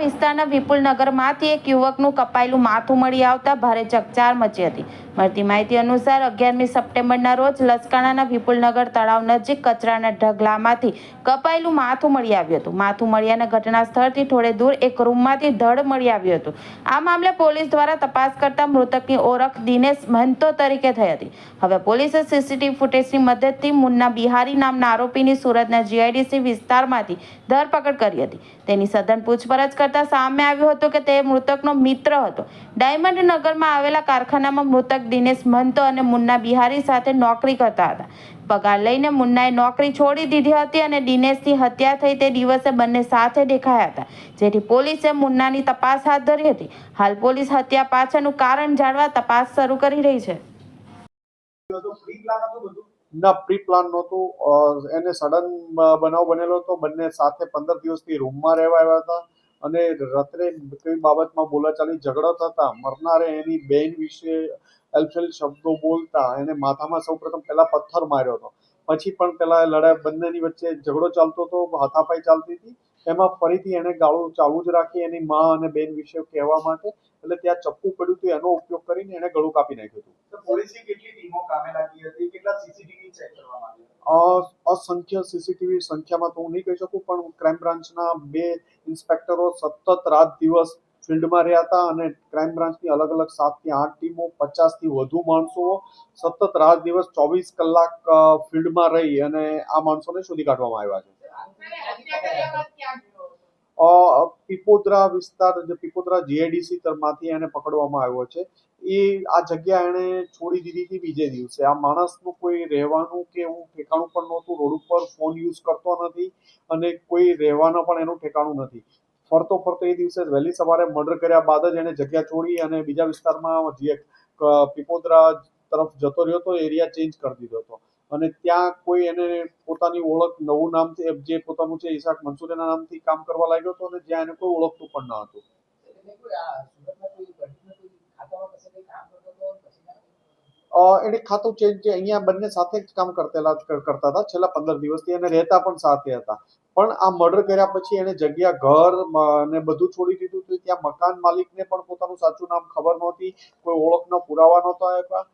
વિસ્તારના વિપુલનગરમાંથી એક યુવકનું કપાયેલું માથું મળી આવતા ભારે ચકચાર મચી હતી. મળતી માહિતી અનુસાર અગિયારમી સપ્ટેમ્બરના રોજ લસકાણાના વિપુલનગર તળાવ નજીક કચરાના ઢગલામાંથી કપાયેલું માથું મળી આવ્યું હતું. માથું મળ્યાના ઘટના સ્થળથી થોડે દૂર એક રૂમમાંથી ધડ મળી આવ્યું હતું. આ મામલે પોલીસ દ્વારા તપાસ કરતા મૃતકની ઓળખ દિનેશ મહંતો તરીકે થઈ હતી. હવે પોલીસે સીસીટીવી ફૂટેજની મદદથી મુન્ના બિહારી નામના આરોપીની સુરતના જીઆઈડીસી વિસ્તારમાંથી ધરપકડ કરી હતી. તેની સઘન પૂછપરછ કરતા સામે આવ્યું હતું કે તે મૃતકનો મિત્ર હતો. ડાયમંડ નગરમાં આવેલા કારખાનામાં મૃતક દિનેશ મહંતો અને મુન્ના બિહારી સાથે નોકરી કરતા હતા. પગાર લઈને મુન્નાએ નોકરી છોડી દીધી હતી અને દિનેશની હત્યા થઈ તે દિવસે બંને સાથે દેખાયા હતા, જેથી પોલીસે મુન્નાની તપાસ હાથ ધરી હતી. હાલ પોલીસ હત્યા પાછળનું કારણ જાણવા તપાસ શરૂ કરી રહી છે. ના પ્રી પ્લાન નહોતું એને સડન બનાવ બનેલો હતો. બંને સાથે પંદર દિવસથી રૂમમાં રહેવા આવ્યા હતા. અને રાત્રે કઈ બાબતમાં બોલાચાલી ઝઘડો થતા મરનારે એની બેન વિશે અલફેલ શબ્દો બોલતા એને માથામાં સૌપ્રથમ પહેલા પથ્થર માર્યો હતો. પછી પણ પેલા લડાઈ બંનેની વચ્ચે ઝઘડો ચાલતો હતો હાથાપાઈ ચાલતી હતી. એમાં ફરીથી એને ગાળું ચાલુ જ રાખી એની મા અને બેન વિશે કહેવા માટે એટલે ત્યાં ચપ્પુ પડ્યું હતું એનો ઉપયોગ કરીને એને ગળું કાપી નાખ્યું હતું. પોલીસની કેટલી ટીમો કામે લાગી હતી? કેટલા સીસીટીવી ચેક કરવામાં આવ્યા અસંખ્ય સીસીટીવી સંખ્યામાં તો હું નહીં કહી શકું, પણ ક્રાઇમ બ્રાન્ચના બે ઇન્સ્પેક્ટરો સતત રાત દિવસ ફિલ્ડમાં રહ્યા હતા અને ક્રાઇમ બ્રાન્ચની અલગ અલગ સાતથી આઠ ટીમો, પચાસથી વધુ માણસો સતત રાત દિવસ ચોવીસ કલાક ફિલ્ડમાં રહી અને આ માણસોને શોધી કાઢવામાં આવ્યા છે? પીપોદરા વિસ્તાર, જે પીપોદરા જીઆઈડીસી તરફમાંથી એને પકડવામાં આવ્યો છે. એ આ જગ્યા એણે છોડી દીધી હતી બીજે દિવસે. આ માણસનું કોઈ રહેવાનું કે એવું ઠેકાણું પણ નહોતું. રોડ ઉપર ફોન યુઝ કરતો નથી અને કોઈ રહેવાનું પણ એનું ઠેકાણું નથી. ફરતો ફરતો એ દિવસે વહેલી સવારે મર્ડર કર્યા બાદ જ એને જગ્યા છોડી અને બીજા વિસ્તારમાં જે પીપોદરા તરફ જતો રહ્યો હતો એરિયા ચેન્જ કરી દીધો હતો. અને ત્યાં કોઈ એને પોતાની ઓળખ નવું નામથી જે પોતાનું છે, ઈશાક મંસૂરીના નામથી કામ કરવા લાગ્યો હતો અને જ્યાં એને કોઈ ઓળખતું પણ ન હતું. એને ખાતું ચેન્જ છે, અહીંયા બંને સાથે જ કામ કરતેલા, કરતા હતા, છેલ્લા પંદર દિવસથી એને રહેતા પણ સાથે હતા. પણ આ મર્ડર કર્યા પછી એને જગ્યા, ઘર ને બધું છોડી દીધું હતું ત્યાં મકાન માલિકને પણ પોતાનું સાચું નામ ખબર નહોતી, કોઈ ઓળખનો પુરાવા નહોતા આપ્યા.